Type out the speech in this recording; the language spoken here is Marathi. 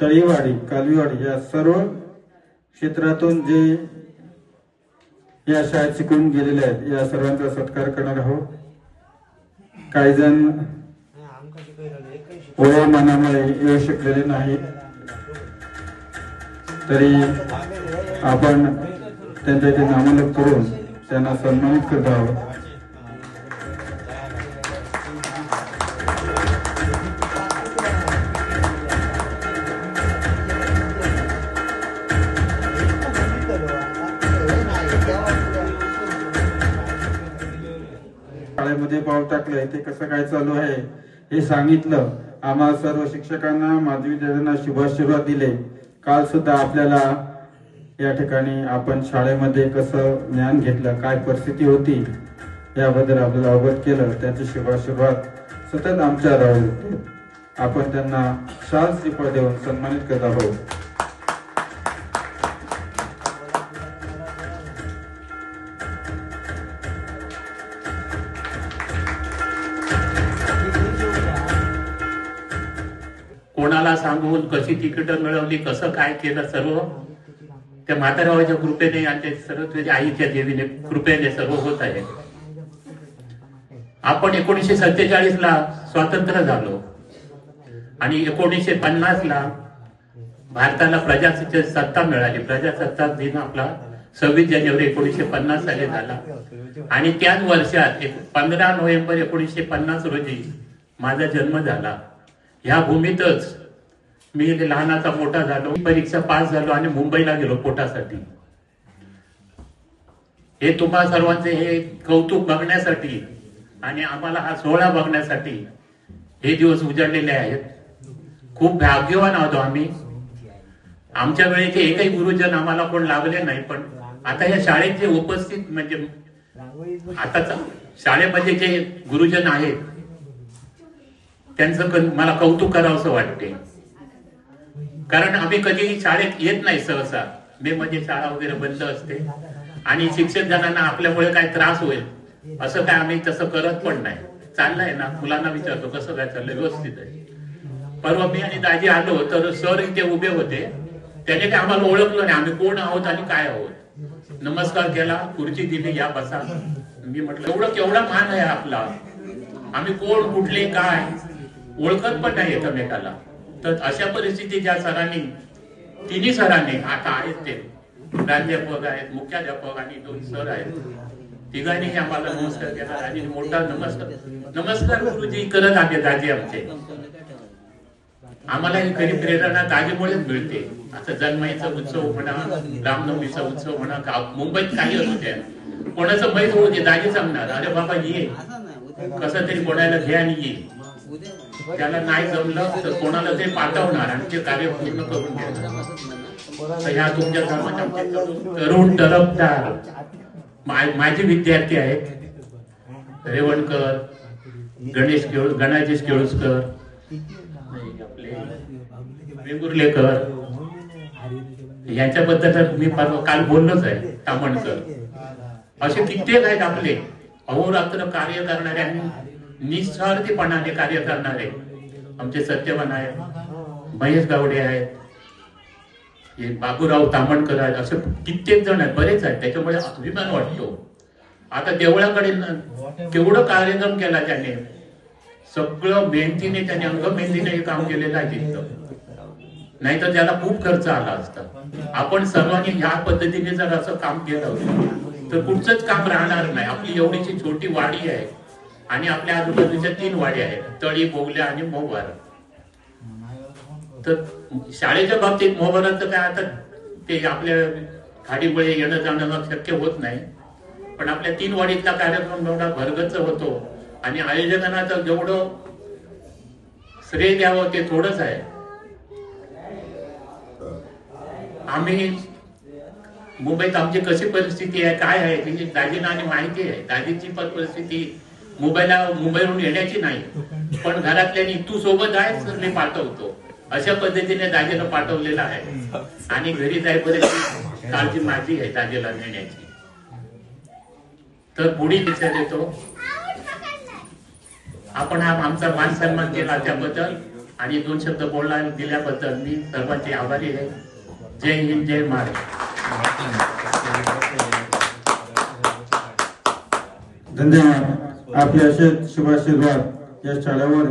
तळीवाडी कालवीवाडी या सर्व क्षेत्रातून जे या शाळेत शिकून गेलेले आहेत या सर्वांचा सत्कार करणार आहोत. काही जण वयोमानामुळे येऊ शकलेले नाहीत. तरी आपण त्यांच्या इथे नामलक करून त्यांना सन्मानित करत आहोत. शाळेमध्ये पाऊल टाकलंय ते कसं काय चालू आहे? हे सांगितलं. आम्हा सर्व शिक्षकांना माधवी दादांना शुभाशीर्वाद दिले. काल सुद्धा आपल्याला या ठिकाणी आपण शाळेमध्ये कसं ज्ञान घेतलं काय परिस्थिती होती याबद्दल आपल्याला अवगत केलं. त्याचे शुभाशीर्वाद सतत आमच्या राहू. आपण त्यांना शाल श्रीफळ देऊन सन्मानित करत आहोत. कोणाला सांगून कशी तिकीटं मिळवली कसं काय केलं सर्व त्या म्हातारावाच्या कृपेने आणि सर्व तुझ्या आईच्या देवीने कृपेने सर्व होत आहे. आपण एकोणीशे सत्तेचाळीस ला स्वातंत्र्य झालो आणि एकोणीशे पन्नास ला भारताला प्रजासत्ता सत्ता मिळाली. प्रजासत्ताक दिन आपला सव्वीस जानेवारी एकोणीशे पन्नास साली झाला. आणि त्याच वर्षात एक पंधरा नोव्हेंबर एकोणीसशे पन्नास रोजी माझा जन्म झाला. ह्या भूमीतच मी लहानाचा मोठा झालो परीक्षा पास झालो आणि मुंबईला गेलो पोटासाठी. हे तुम्हा सर्वांचे हे कौतुक बघण्यासाठी आणि आम्हाला हा सोहळा बघण्यासाठी हे दिवस उजाडलेले आहेत. खूप भाग्यवान आहोत आम्ही. आमच्या वेळेचे एकही गुरुजन आम्हाला कोण लाभले नाही पण आता या शाळेत जे उपस्थित म्हणजे आता शाळेमध्ये जे गुरुजन आहेत त्यांचं मला कौतुक करावंसं वाटते कारण आम्ही कधी शाळेत येत नाही सहसा. मे मध्ये शाळा वगैरे बंद असते. आणि शिक्षक जणांना आपल्यामुळे काय त्रास होईल असं काय आम्ही तसं करत पण नाही. चाललंय ना मुलांना विचारतो कसं काय चाललंय व्यवस्थित आहे. परवा मी आणि दाजी आलो तर सर इथे उभे होते. त्याने काय आम्हाला ओळखलं नाही आम्ही कोण आहोत आणि काय आहोत. नमस्कार केला खुर्ची दिली या बसा. मी म्हटलं एवढं केवढा मान आहे आपला. आम्ही कोण कुठले काय? ओळखत पण नाही एकमेकाला. तर अशा परिस्थितीत ज्या सरांनी तिन्ही सरांनी आता आहेत ते प्राध्यापक आहेत मुख्याध्यापक आणि दोन सर आहेत तिघांनी आम्हाला नमस्कार केला आणि मोठा नमस्कार. नमस्कार गुरुजी करत आले दाजी आमचे. आम्हाला ही खरी प्रेरणा दाजीमुळेच मिळते. आता जन्माईचा उत्सव म्हणा रामनवमीचा उत्सव म्हणा गाव- मुंबईत काही असू द्या. कोणाचं मैत होऊ दे दाजी सांगणार अरे बाबा ये. कसं तरी कोणाला घे आणि ये. त्याला नाही जमलं तर कोणाला ते पाठवणार आणि ते कार्य पूर्ण करून घेणार. तर ह्या तुमच्या तरुण तरफदार माझे विद्यार्थी आहेत. रेवणकर गणेश केळू गणाजेश केळुसकर वेंगुर्लेकर यांच्याबद्दल तर मी काल बोललोच आहे तामणकर असे कित्येक आहेत आपले. अहोरात्र कार्य करणारे निस्वार्थीपणाने कार्य करणारे आमचे सत्यवान आहेत. महेश गावडे आहेत. हे बाबूराव तामणकर आहेत. असे कित्येक जण आहेत. बरेच आहेत. त्याच्यामुळे अभिमान वाटतो. आता देवळाकडे केवढं कार्यक्रम केला त्याने. सगळं मेहनतीने त्याने अंग मेहनतीने हे काम केलेलं आहे तिथं. नाहीतर त्याला खूप खर्च आला असता. आपण सर्वांनी ह्या पद्धतीने जर असं काम केलं तर कुठचंच काम राहणार नाही. आपली एवढीशी छोटी वाडी आहे. आणि आपल्या आजूबाजूच्या तीन वाडी आहेत तळी बोगल्या आणि मोबार तर शाळेच्या बाबतीत मोबाराचं काय आता ते आपल्या खाडीमुळे येणं जाणं शक्य होत नाही. पण आपल्या तीन वाडीतला कार्यक्रम एवढा भरगच होतो आणि आयोजकांना तर जेवढं श्रेय द्यावं ते थोडंच आहे. आम्ही मुंबईत आमची कशी परिस्थिती आहे काय आहे त्याची दाजीना आणि माहिती आहे. दाजीची पण परिस्थिती मुंबईला मुंबईवरून येण्याची नाही. पण घरातल्यानी तू सोबत आहेस तर मी पाठवतो. अशा पद्धतीने दाजीनं पाठवलेला आहे. आणि घरी जाईपर्यंत काळजी माझी आहे दाजीला नेण्याची. तर पुढील विचार येतो. आपण हा आमचा मान सन्मान केला त्याबद्दल. आणि दोन शब्द बोलला दिल्याबद्दल मी सर्वांचे आभारी आहे. जय हिंद जय महाराष्ट्र. धन्यवाद. आपले असे शुभाशीर्वाद या शाळेवर